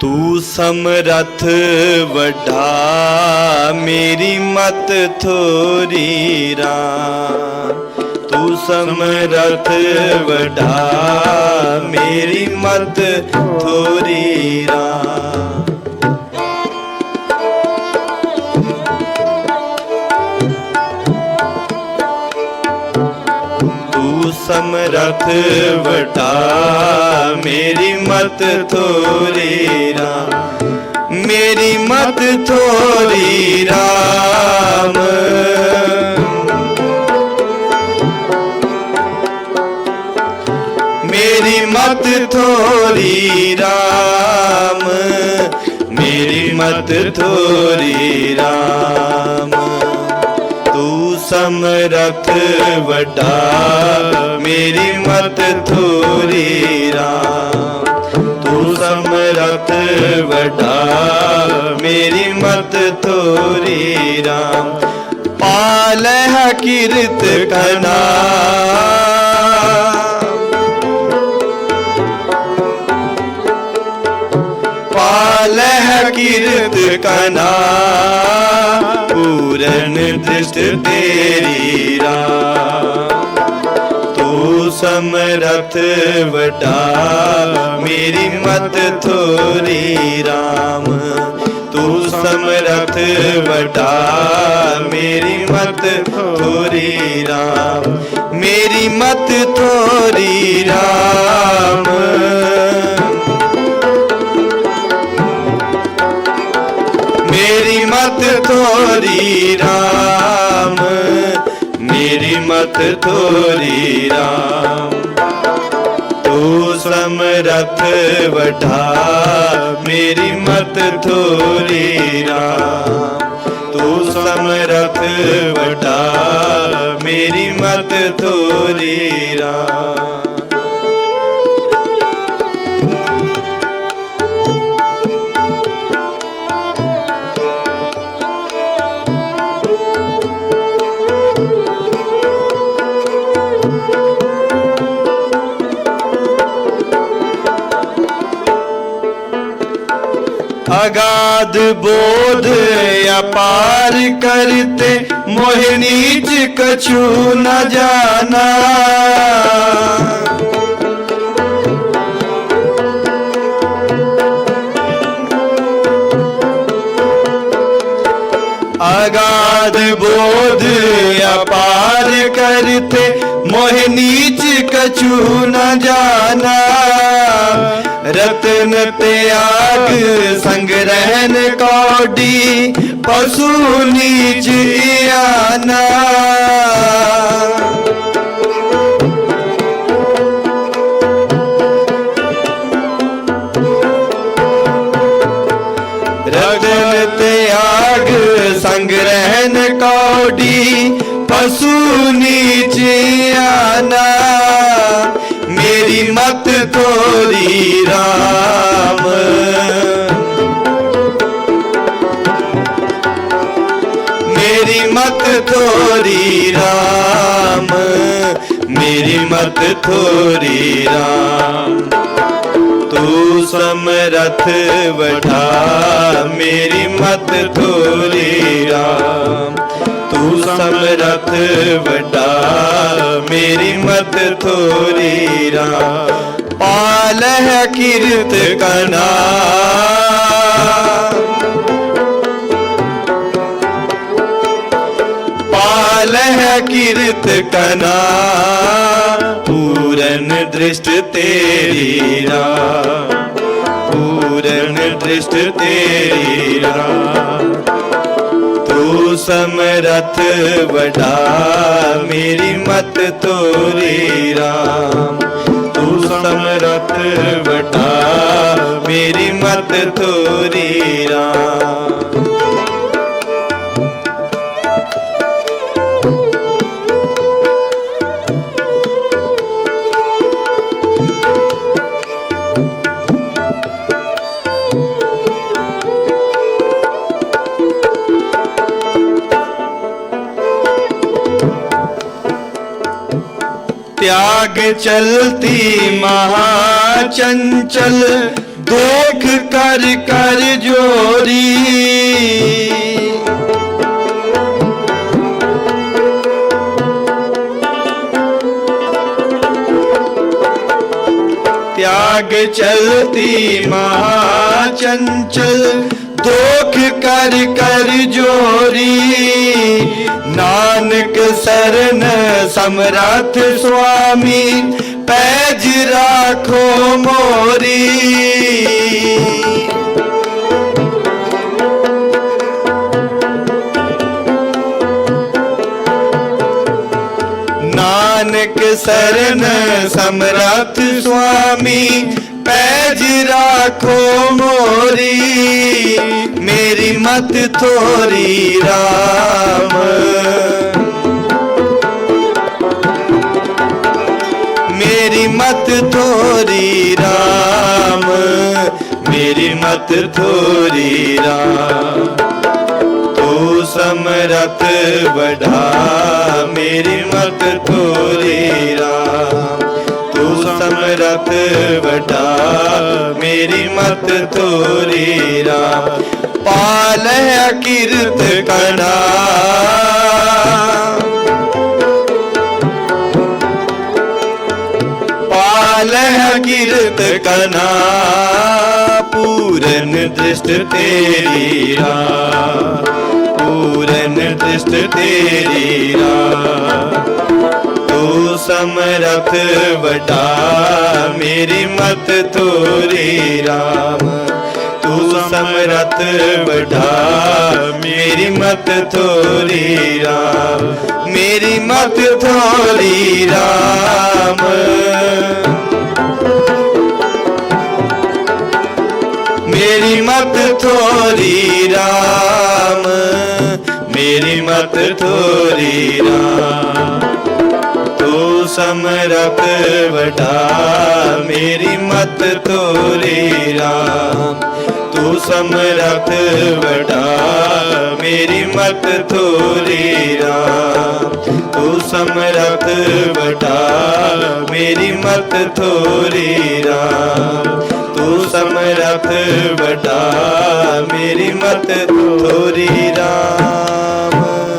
ਤੂੰ ਸਮਰਥ ਵੱਡਾ ਮੇਰੀ ਮਤ ਥੋਰੀ ਰਾਮ। ਤੂੰ ਸਮਰਥ ਵੱਡਾ ਮੇਰੀ ਮਤ ਥੋਰੀ ਸਮਰਥ ਵਟਾ ਮੇਰੀ ਮਤ ਥੋਰੀ ਰਾਮ ਮੇਰੀ ਮਤ ਥੋਰੀ ਰਾਮ ਮੇਰੀ ਮਤ ਥੋਰੀ ਰਾਮ ਮੇਰੀ ਮਤ ਥੋਰੀ ਰਾਮ ਸਮਰਥ ਵੱਡਾ, ਮੇਰੀ ਮਤ ਥੋਰੀ ਰਾਮ। ਤੂੰ ਸਮਰਥ ਵੱਡਾ, ਮੇਰੀ ਮਤ ਥੋਰੀ ਰਾਮ। ਹੈ ਕਿਰਤ ਕਨਾ। ਹੈ ਕਿਰਤ ਕਨਾ। ਪੂਰਨ ਦ੍ਰਿਸ਼ਟ ਤੇਰੀ ਰਾਮ ਤੂੰ ਸਮਰਥ ਵੱਡਾ, ਮੇਰੀ ਮਤ ਥੋਰੀ ਰਾਮ। ਤੂੰ ਸਮਰਥ ਵੱਡਾ, ਮੇਰੀ ਮਤ ਥੋਰੀ ਰਾਮ। ਮੇਰੀ ਮਤ ਥੋਰੀ ਮੇਰੀ ਮਤ ਥੋਰੀ ਰਾਮ। ਤੂੰ ਸਮਰਥ ਵਢਾ ਮੇਰੀ ਮਤ ਥੋਰੀ ਰਾਮ। ਤੂੰ ਸਮਰਥ ਵਢਾ ਮੇਰੀ ਮਤ ਥੋਰੀ ਰਾਮ। अगाध बोध अपार करते मोहिनीच कछु न जाना। अगाध बोध अपार करते मोहिनीच कछु न जाना। ਰਤਨ ਤਿਆਗ, ਸੰਗ ਰਹਿਨ ਕੌਡੀ, ਪਸ਼ੂ ਨੀਚ ਆਨਾ। ਰਤਨ ਤਿਆਗ, ਸੰਗ ਰਹਿਨ ਕੌਡੀ, ਪਸ਼ੂ ਨੀਚ ਆਨਾ। ਮੇਰੀ ਮਤ ਤੋਰੀ ਰਾਮ। ਮੇਰੀ ਮਤ ਤੋਰੀ ਰਾਮ। ਮੇਰੀ ਮਤ ਤੋਰੀ ਰਾਮ। ਤੂੰ ਸਮਰਥ ਵਠਾ ਮੇਰੀ ਮਤ ਤੋਰੀ ਰਾਮ। ਤੂੰ ਸਮਰਥ ਵਟਾ। ਥੋਰੀ ਰਾ ਪਾਲਹਿ ਕਿਰਤ ਕਨਾ। ਪਾਲਹਿ ਕਿਰਤ ਕਨਾ। ਪੂਰਨ ਦ੍ਰਿਸ਼ਟ ਤੇਰੀ ਰਾ ਪੂਰਨ ਦ੍ਰਿਸ਼ਟ ਤੇਰੀ ਰਾ ਸਮਰਥ ਵਡਾ ਮੇਰੀ ਮਤ ਤੋਰੀ RAM ਤੂੰ ਸਮਰਥ ਵਡਾ ਮੇਰੀ ਮਤ ਤੋਰੀ RAM त्याग चलती महाचंचल देख कर कर जोरी त्याग चलती महाचंचल ਦੋਖ ਕਰ ਕਰ ਜੋਰੀ। ਨਾਨਕ ਸਰਨ ਸਮਰੱਥ ਸੁਆਮੀ, ਪੈਜ ਰਾਖੋ ਮੋਰੀ। ਨਾਨਕ ਸਰਨ ਸਮਰੱਥ ਸੁਆਮੀ ਪੈਜ ਰਾਖੋ ਮੋਰੀ, ਮੇਰੀ ਮਤ ਥੋਰੀ RAM ਮੇਰੀ ਮਤ ਥੋਰੀ RAM ਮੇਰੀ ਮਤ ਥੋਰੀ RAM ਤੂੰ ਸਮਰਥ ਵਡਾ, ਮੇਰੀ ਮਤ ਥੋਰੀ ਰਾਮ ਤੂੰ ਸਮਰਥ ਵਡਾ ਮੇਰੀ ਮਤ ਤੋਰੀ ਰਾਮ ਪਾਲੈ ਕਿਰਤ ਕਣਾ ਪਾਲੈ ਕਿਰਤ ਕਣਾ ਪੂਰਨ ਦ੍ਰਿਸ਼ਟ ਤੇਰੀ ਰਾ। ਪੂਰਨ ਦ੍ਰਿਸ਼ਟ ਤੇਰੀ ਰਾ। ਤੂੰ ਸਮਰਥ ਵਟਾ ਮੇਰੀ ਮਤ ਤੋਰੀ ਰਾਮ, ਤੂੰ ਸਮਰਥ ਵਡਾ। ਮੇਰੀ ਮਤ ਤੋਰੀ ਰਾਮ, ਮੇਰੀ ਮਤ ਤੋਰੀ ਰਾਮ। ਮੇਰੀ ਮਤ ਥੋਰੀ RAM ਮੇਰੀ ਮਤ ਥੋਰੀ RAM ਤੂੰ ਸਮਰਥ ਵਟਾ, ਮੇਰੀ ਮਤ ਥੋਰੀ RAM ਤੂੰ ਸਮਰਥ ਵਟਾ, ਮੇਰੀ ਮਤ ਥੋਰੀ RAM ਤੂੰ ਸਮਰਥ ਵਟਾ, ਮੇਰੀ ਮਤ ਥੋਰੀ RAM ਤੂੰ ਸਮਰਥ ਵਡਾ ਮੇਰੀ ਮਤ ਥੋਰੀ ਰਾਮ।